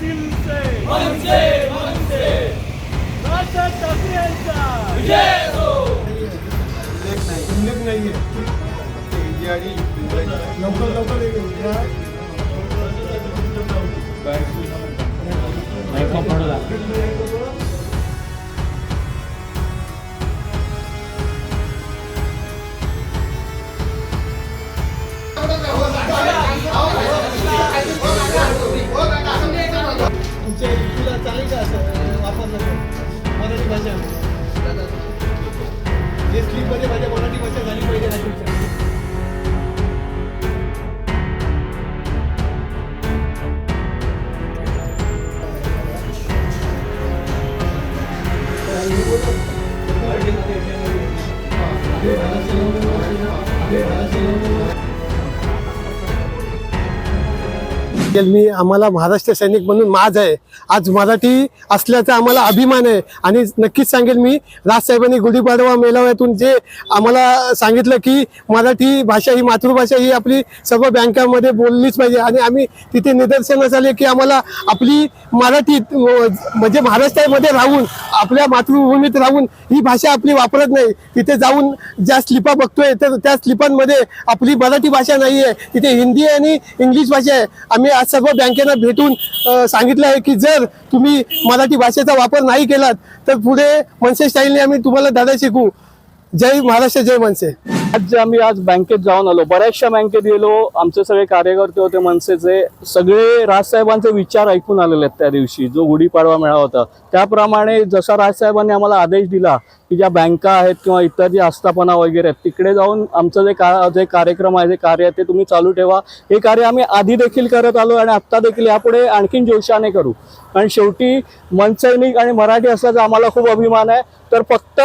दिल से मन से मन से राजसाहेब ठाकरे यांचा. विजय हो. उल्लेख नाहीये. जे आणि लवकर लवकर एक जे स्लीपमध्ये माझ्या मराठी भाषा झाली पाहिजे ना तुमच्या मी आम्हाला महाराष्ट्र सैनिक म्हणून माज आहे. आज मराठी असल्याचा आम्हाला अभिमान आहे. आणि नक्कीच सांगेल मी राजसाहेबांनी गुढीपाडवा मेळाव्यातून जे आम्हाला सांगितलं की मराठी भाषा ही मातृभाषा ही आपली सर्व बँकामध्ये बोललीच पाहिजे. आणि आम्ही तिथे निदर्शनास आले की आम्हाला आपली मराठी म्हणजे महाराष्ट्रामध्ये राहून आपल्या मातृभूमीत राहून ही भाषा आपली वापरत नाही. तिथे जाऊन ज्या स्लिपा बघतोय तर त्या स्लिपांमध्ये आपली मराठी भाषा नाही आहे तिथे हिंदी आणि इंग्लिश भाषा आहे. आम्ही आज सर्व बँकेला भेटून सांगितलं आहे की जर तुम्ही मराठी भाषेचा वापर नाही केलात तर पुढे मनसे स्टाईलने आम्ही तुम्हाला दादा शिकू. जय महाराष्ट्र जय मनसे. आज जे आम्ही आज बँकेत जाऊन आलो. बऱ्याचशा बँकेत गेलो. आमचे सगळे कार्यकर्ते होते मनसेचे. सगळे राजसाहेबांचे विचार ऐकून आलेले आहेत त्या दिवशी. जो गुढीपाडवा मेळा होता. त्याप्रमाणे जसा राजसाहेबांनी आम्हाला आदेश दिला की ज्या बँका आहेत किंवा इतर जी आस्थापना वगैरे आहेत तिकडे जाऊन आमचं जे का जे कार्यक्रम आहे जे कार्य आहे ते तुम्ही चालू ठेवा. हे कार्य आम्ही आधी देखील करत आलो आणि आत्ता देखील यापुढे आणखीन जोशाने करू. कारण शेवटी मनसैनिक आणि मराठी असल्याचा आम्हाला खूप अभिमान आहे. तर फक्त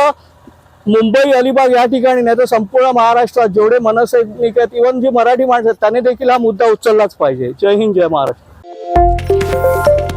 मुंबई अलिबाग या ठिकाणी नाही तर संपूर्ण महाराष्ट्रात जेवढे मनसैनिक आहेत इव्हन जी मराठी माणसं आहेत त्याने देखील हा मुद्दा उचललाच पाहिजे. जय हिंद जय महाराष्ट्र.